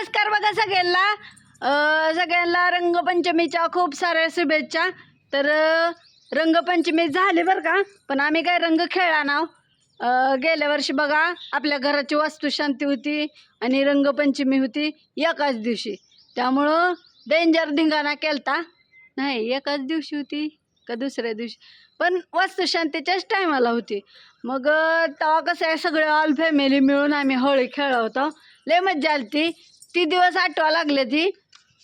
नमस्कार बघा सगळ्यांना. सगळ्यांना रंगपंचमीच्या खूप साऱ्या शुभेच्छा. तर रंगपंचमी झाली बरं का? पण आम्ही काय रंग खेळला नाव हो. गेल्या वर्षी बघा आपल्या घराची वास्तुशांती होती आणि रंगपंचमी होती एकाच दिवशी. त्यामुळं डेंजर धिंगाणा केलता. नाही एकाच दिवशी होती का दुसऱ्या दिवशी? पण वास्तुशांतीच्याच टायमाला होती. मग तेव्हा कसं आहे सगळे ऑल फॅमिली मिळून आम्ही होळी खेळलो होतो. लय मज्जा आली ती ती दिवस आठवा लागले ती.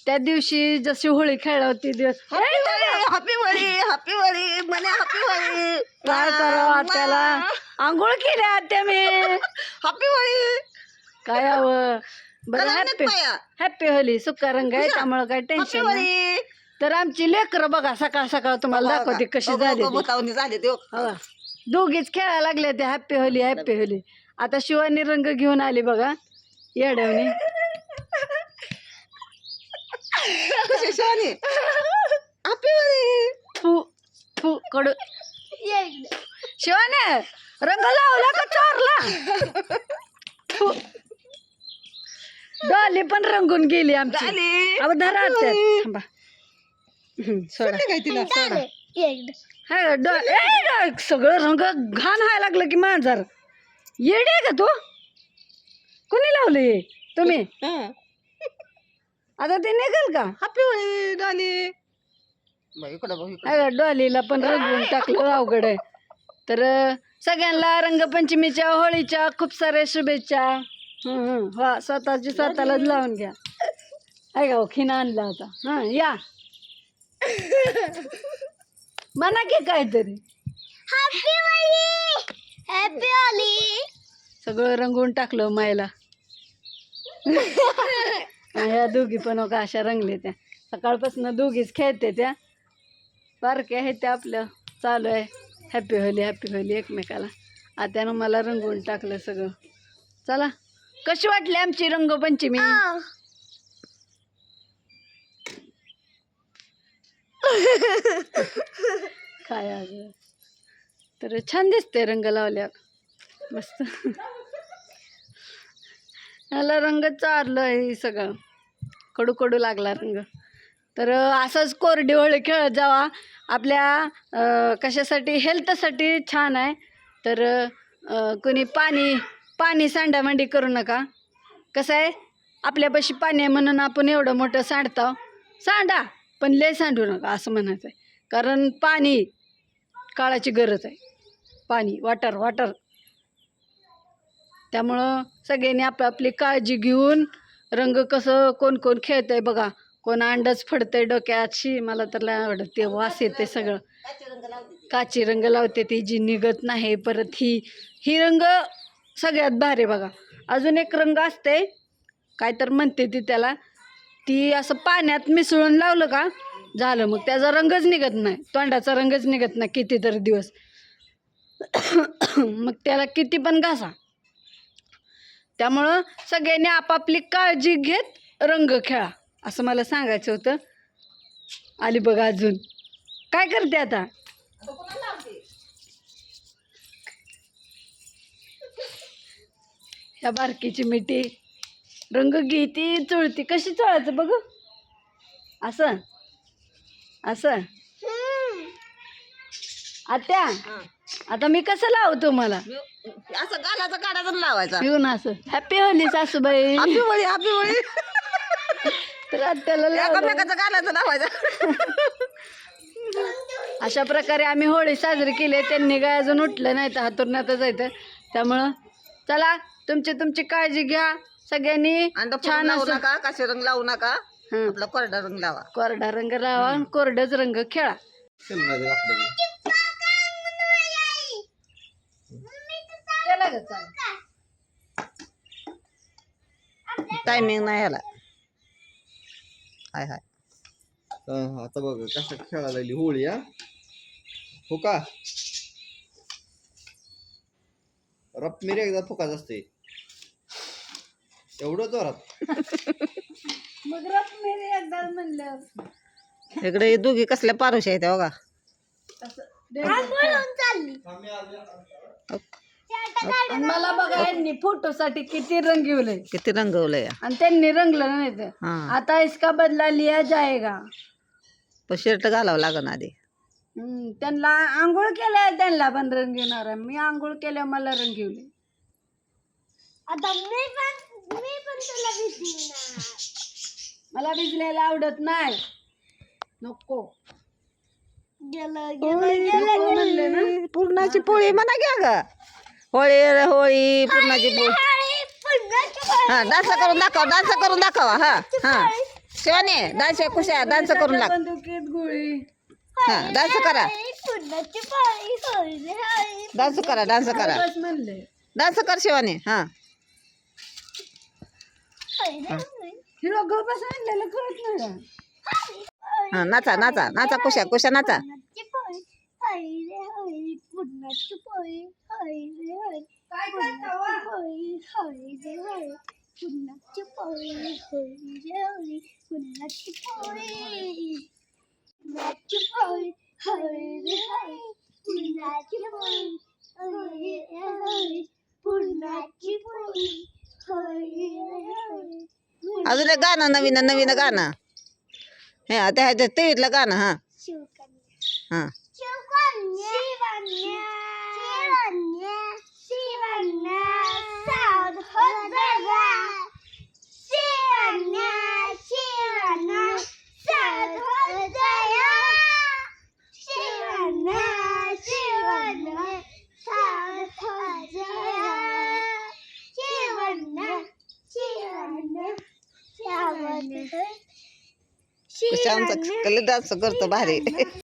त्या दिवशी जशी होळी खेळलो ती दिवस. हॅपी होळी! हॅपी होळी म्हणे हॅपी होळी काय करावं त्याला आंघोळ केल्या आत्या मी. हॅपी होळी काय हवं? बरं हॅपी. हॅपी होली सुका रंग आहे त्यामुळं काय टेन्शन नाही. होळी तर आमची लेकरं बघा सकाळ सकाळ तुम्हाला दाखवते कशी झाली ते. दोघीच खेळायला लागले ते हॅपी होली हॅपी होली आता शिवानी रंग घेऊन आली बघा येडवणी. फू फू कडू. शिवाने रंग लावला का चोरला? फू. डॉली पण रंगून गेली आमची. झाली अहो धरा Happy आत्या. होळी. थांबा. हम्म, सोडा. काय तिला? सोडा. हा डॉ ए, डॉ- सगळं रंग घाण व्हायला लागलं की मांजर. येडे का तू? कोणी लावलं हे. तुम्ही आता ते निघेल का? हॅपी होळी डाली. बाई इकडं बघ इकडं. अगं डॉलीला पण रंगवून टाकलं अवघड आहे. तर अं, सगळ्यांना रंगपंचमीच्या होळीच्या खूप साऱ्या शुभेच्छा. हं, हं. वा स्वतःची स्वतःलाच लावून घ्या. आहे का खिना आणला होता हां या. म्हणा की काहीतरी. सगळं रंगवून टाकलं मायला. ह्या दोघी पण हो का अशा रंगले त्या. सकाळपासून दोघीच खेळते त्या. बारके आहेत त्या आपलं चालू आहे. हॅपी होली हॅपी होली एकमेकाला. आत्यानं मला रंगवून टाकलं सगळं. चला. कशी वाटली आमची रंगपंचमी? काय अगं. तर छान दिसते रंग लावल्यावर. मस्त. ह्याला रंग चारलं आहे सगळं. कडू कडू लागला रंग. तर असंच कोरडीवळे खेळत जावा. आपल्या कशासाठी हेल्थसाठी छान आहे. तर कुणी कोणी पाणी पाणी सांडामांडी करू नका. कसं आहे? आपल्यापाशी पाणी आहे म्हणून आपण एवढं मोठं सांडतो सांडा पण लय सांडू नका असं म्हणायचं आहे कारण पाणी काळाची गरज आहे. पाणी वाटर वाटर त्यामुळं सगळ्यांनी आपापली काळजी घेऊन रंग कसं कोण कोण खेळतंय आहे बघा. कोण अंडच फडतंय डोक्यात शी मला तर लय आवडत. वास येते सगळं. काची रंग लावते ती जी निघत नाही परत ही. ही रंग सगळ्यात भारी बघा. अजून एक रंग असते काय तर म्हणते ती त्याला. ती असं पाण्यात मिसळून लावलं का झालं मग त्याचा रंगच निघत नाही. तोंडाचा रंगच निघत नाही कितीतरी दिवस. मग त्याला किती पण घासा. त्यामुळं सगळ्यांनी आपापली काळजी घेत रंग खेळा. असं मला सांगायचं होतं. आली बघा अजून. काय करते आता? ह्या बारकीची मिठी. रंग घेती चुळती. कशी चळायचं बघ? असं. असं. आत्या आता मी कसं लावतो मला? असं गालाचा काढायचा आणि लावायचा. पिऊन असं. हॅपी होली सासूबाई. Happy Holi happy Holi. तर आत्याला लावलं. एकामेकाचा गालाचा लावायचा. अशा प्रकारे आम्ही होळी साजरी केली. त्यांनी काय अजून उठलं नाही तर हातूरण्यातच येतं त्यामुळं चला तुमची तुमची काळजी घ्या. सगळ्यांनी आणि तो छान लावू असं नका काशी रंग लावू नका. हं, आपला कोरडा रंग लावा. कोरडा रंग लावा आणि कोरडच रंग खेळा. ग चालू. टायमिंग नाही ह्याला हाय हाय. आता बघ कसं खेळायला लागली होळी हा? हो का? रप मिरे एकदा फुकाच असते एवढं जोरात. मग रथ मेरे एकदा म्हणलं. इकडे हे दोघी कसल्या पारुशी आहेत बघा. तसं आणि मला बघा यांनी फोटोसाठी किती रंगवलंय किती रंगवलंय आणि त्यांनी रंगलं नाही तर हा. आता इसका बदला लिया जाएगा पण शर्ट घालावं लागन आधी. हम्म, त्यांना आंघोळ केल्या त्यांना पण रंगवणार आहे. मी आंघोळ केल्या मला रंगवले आता मी पण मी पण तुला भिजणार. मला भिजलेला आवडत नाही. नको. गेलं नको म्हणले ना. पूर्णाची पोळी म्हणा घ्या ग होळी होळी पूर्णाची पोळी हा डान्स करून दाखव डान्स करून दाखवा हा हा. शिवानी डान्स कुशा डान्स करून दाखव. बंदुकीत गोळी. हा डान्स करा. पुन्हाची डान्स करा डान्स करा. म्हणले. डान्स कर शिवानी हा. हिरो गप्पा नाही. हा नाचा नाचा नाचा कुशा कुशा नाचा पुन्हाची पाळी होईल होईल पुन्हाची पाळी होईल पुन्हाची पाळी पुन्हाची पाळी. पुन्हाची पाळी पुन्हाची पाळी पुन्हाची पाळी अजून एक गाणं नवीन नवीन गाणं. हे त्या टीव्हीतलं गाणं हा. शिवकन्या हा. आमचा डान्स करतो भारी.